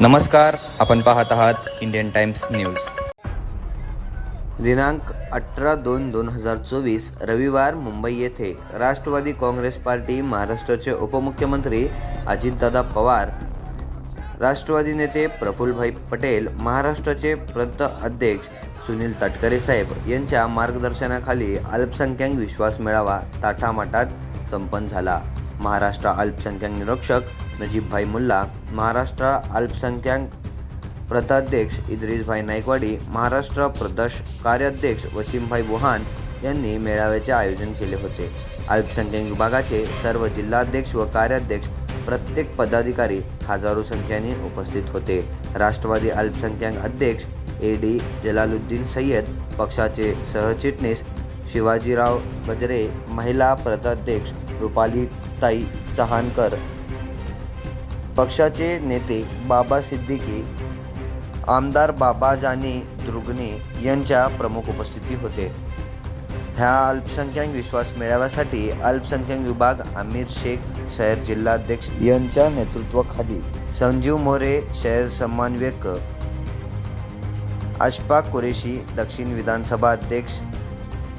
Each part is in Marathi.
नमस्कार आपण पाहत आहात इंडियन टाइम्स न्यूज. दिनांक अठरा दोन दोन हजार चोवीस रविवार मुंबई येथे राष्ट्रवादी काँग्रेस पार्टी महाराष्ट्राचे उपमुख्यमंत्री अजितदादा पवार राष्ट्रवादी नेते प्रफुल्लभाई पटेल महाराष्ट्राचे प्रत अध्यक्ष सुनील तटकरे साहेब यांच्या मार्गदर्शनाखाली अल्पसंख्याक विश्वास मेळावा ताठामाटात संपन्न झाला. महाराष्ट्र अल्पसंख्याक निरीक्षक नजीबभाई मुल्ला महाराष्ट्र अल्पसंख्याक प्रताध्यक्ष इद्रिसभाई नाईकवाडी महाराष्ट्र प्रदेश कार्याध्यक्ष वसीमभाई बुहान यांनी मेळाव्याचे आयोजन केले होते. अल्पसंख्याक विभागाचे सर्व जिल्हाध्यक्ष व कार्याध्यक्ष प्रत्येक पदाधिकारी हजारो संख्येने उपस्थित होते. राष्ट्रवादी अल्पसंख्याक अध्यक्ष ए डी जलालुद्दीन सय्यद पक्षाचे सहचिटणीस शिवाजीराव गजरे महिला प्रताध्यक्ष ताई चहानकर. पक्षाचे नेते बाबा सिद्दीकी आमदार बाबाजानी दुर्गणे यांच्या प्रमुख उपस्थिती होते. ह्या अल्पसंख्याक विश्वास मेळाव्यासाठी अल्पसंख्याक विभाग आमिर शेख शहर जिल्हाध्यक्ष यांच्या नेतृत्वाखाली संजीव मोरे शहर समन्वयक अशफाक कुरेशी दक्षिण विधानसभा अध्यक्ष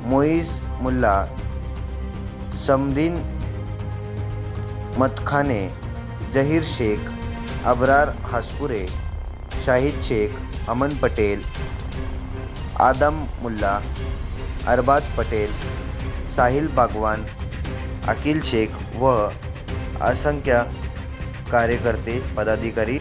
मोईज मुल्ला समदीन मतखाने जहीर शेख अबरार हासपुरे शाहिद शेख अमन पटेल आदम मुल्ला अरबाज पटेल साहिल बागवान अकिल शेख व असंख्य कार्यकर्ते पदाधिकारी